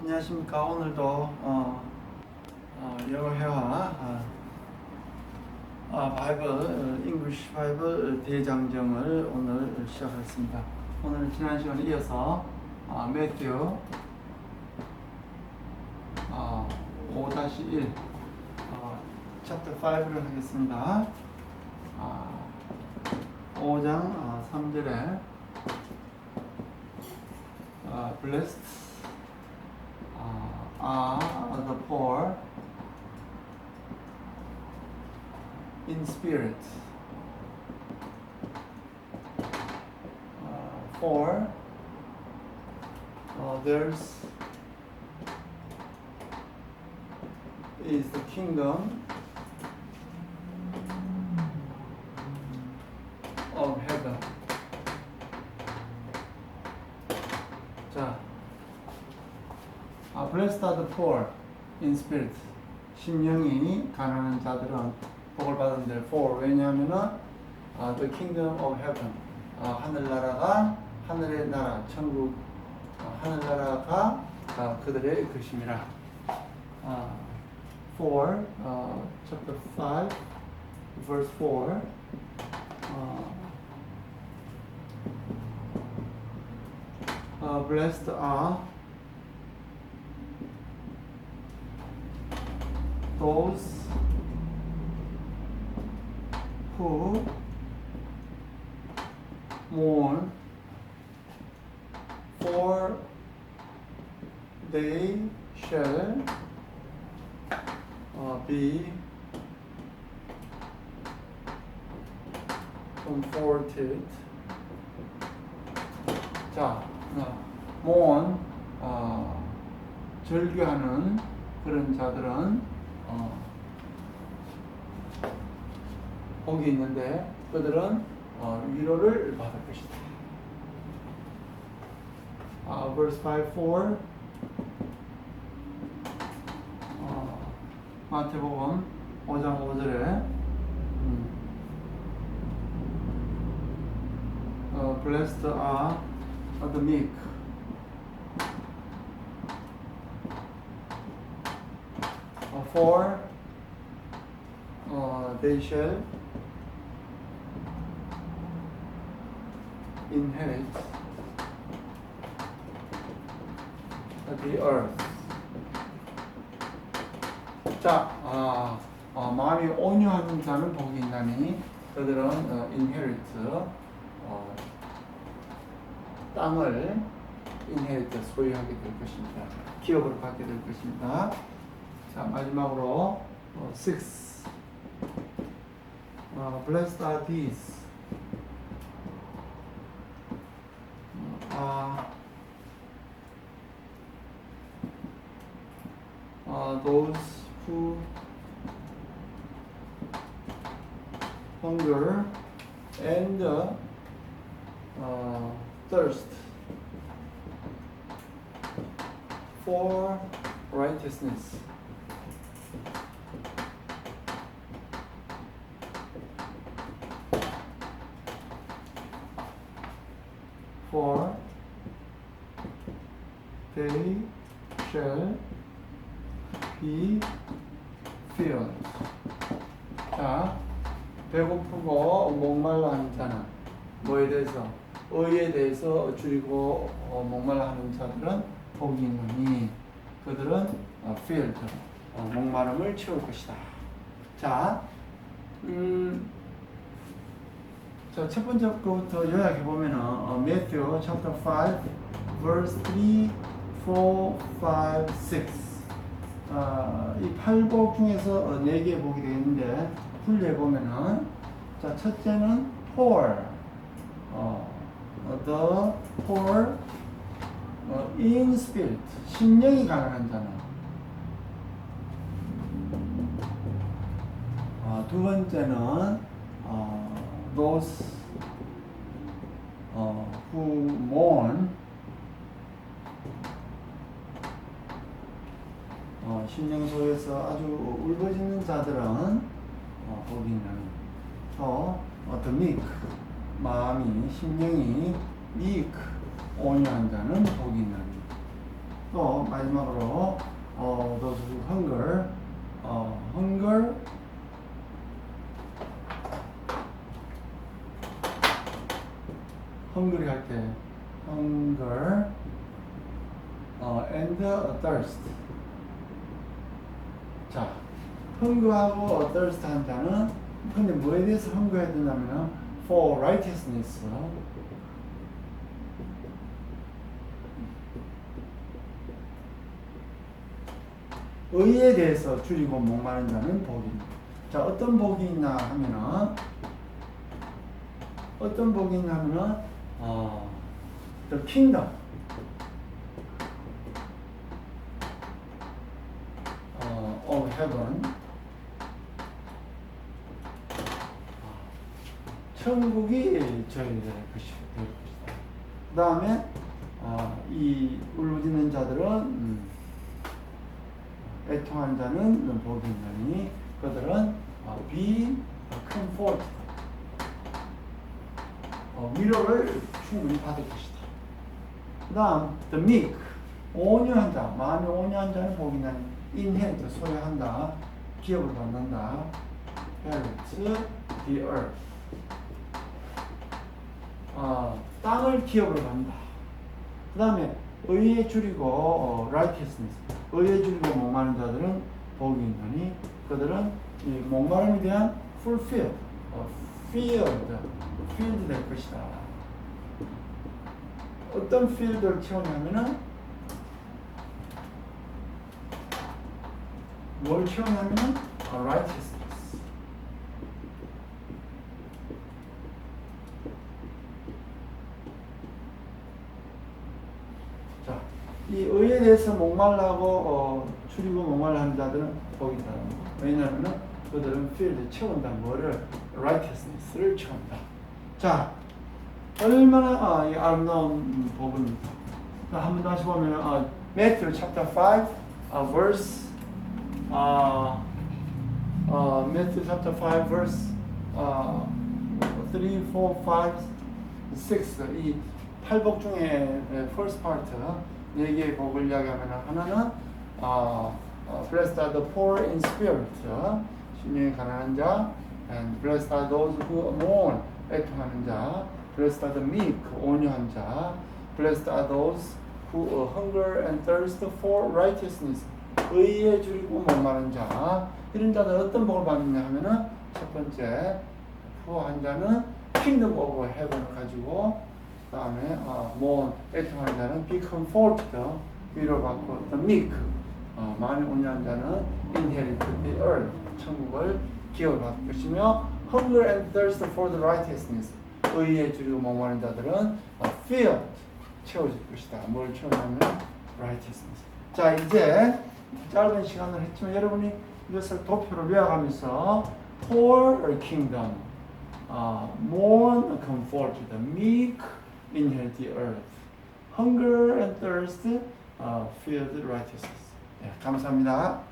안녕하십니까. 오늘도 어, 어, 영어 회화 어, 어, 바이블 어, 잉글리시 바이블 대장정을 오늘 시작하겠습니다. 오늘 지난 시간에 이어서 어, 매튜 어, 5-1 어, 챕터 5를 하겠습니다. 어, 5장 어, 3절에 어, blessed are the poor in spirit. Uh, for uh, theirs is the kingdom blessed the poor in spirit. 심령이 가난한 자들은 복을 받은데 for 왜냐하면은 아, the kingdom of heaven 아, 하늘나라가 하늘의 나라 천국 아, 하늘나라가 아, 그들의 것임이라. 아, for 어, chapter 5 verse 4 어, 어, blessed are those who mourn for they shall uh, be comforted 자, 어, mourn 어, 절규하는 그런 자들은 어, 복이 있는데 그들은 어, 위로를 받을 것이다. 아, verse 5, 4 어, 마태복음 5장 5절에 음, 어, blessed are the meek uh, for uh, they shall inherit the earth. 자, 아, 어, 마음이 온유한 자는 복이 있나니 그들은 어, inherit 어, 땅을 inherit 소유하게 될 것입니다. 기업을 받게 될 것입니다. 자 마지막으로 어, six. 어, blessed are these. 어, 어, those who hunger and uh, uh, thirst for righteousness. Shall be filled. 자, 배고프고 목말라 하는 자는 뭐에 대해서? 의에 대해서 줄이고 어, 목말라 하는 자들은 복이 있느니 그들은 어, filled, 어, 목마름을 채울 것이다. 자, 음, 자, 첫 번째 거부터 요약해 보면은 어, Matthew chapter 5 verse 3, 4, 5, 6. 아, 이 팔복 중에서 어, 네 개의 복이 되겠는데 분리해 보면은 자, 첫째는 poor. 어, 어, the poor 어, in spirit. 심령이 가난한 자는. 어, 두 번째는 어, those 어, who mourn 어, 심령 속에서 아주 울부짖는 자들은 어, 복이 있는 또 어, the meek 마음이 심령이 meek 온유한 자는 있는 또 마지막으로 어, those who hunger, 어, hunger, hungry 할때 hunger, 어, and thirst. 자, hunger하고 thirst 한 자는 근데 뭐에 대해서 hunger해야 되냐면은 for righteousness. 의에 대해서 줄이고 목마른 자는 복입니다. 자, 어떤 복이 있나 하면은 어떤 복이 있나 하면은 어, the kingdom 어, of heaven 천국이 저희들의 것이 될 것이다. 그 다음에 어, 이 울부짖는 자들은 음, 애통한 자는 복이 있나니 그들은 어, be comforted 어, 위로를 충분히 받을 것이다. 그 다음 the meek 온유한 자 마음이 온유한 자는 복이 있나니 inherit 소유한다 기업을 받는다 inherit the 어, 땅을 기업으로 간다. 그 다음에 의에 줄이고 어, righteousness 의에 줄이고 목마른 자들은 복이 있나니 그들은 이 목마름에 대한 fulfilled, 어, filled, filled 될 것이다. 어떤 field를 채우냐면은 뭘 채우냐면은 어, righteousness. 자, 이 의에 대해서 목말라고 어, 줄이고 목말라는 자들은 복이 있다. 왜냐하면 그들은 필드 채운다. 뭐를 righteousness를 채운다. 자, 얼마나 아, 이 아름다운 음, 복입니다. 한번 다시 보면 아, Matthew chapter 5 아, verse 아, 아, Matthew chapter 5 verse 아, 3, 4, 5, 6, 이 팔복 중에 first part 네 개의 복을 이야기하면 하나는 어, 어, blessed are the poor in spirit 심령이 가난한 자 and blessed are those who mourn 애통하는 자 blessed are the meek 온유한 자 blessed are those who hunger and thirst for righteousness 의에 줄이고 목마른 자 이런 자들 어떤 복을 받느냐 하면은 첫 번째 부한 자는 kingdom of heaven을 가지고 그 다음에 어, 뭐 애통하는 자는 be comforted 위로받고 the meek 어, 마음이 온유한 자는 inherit the earth 천국을 기업을 받을 것이며 hunger and thirst for the righteousness 의에 줄이고 목마른 자들은 어, filled 채워질 것이다 뭘 채우냐면 righteousness 자 이제 짧은 시간을 했지만 여러분이 이것을 도표로 요약하면서 poor kingdom uh, mourn comfort the meek inherit the earth hunger and thirst uh, feel the righteousness 네, 감사합니다.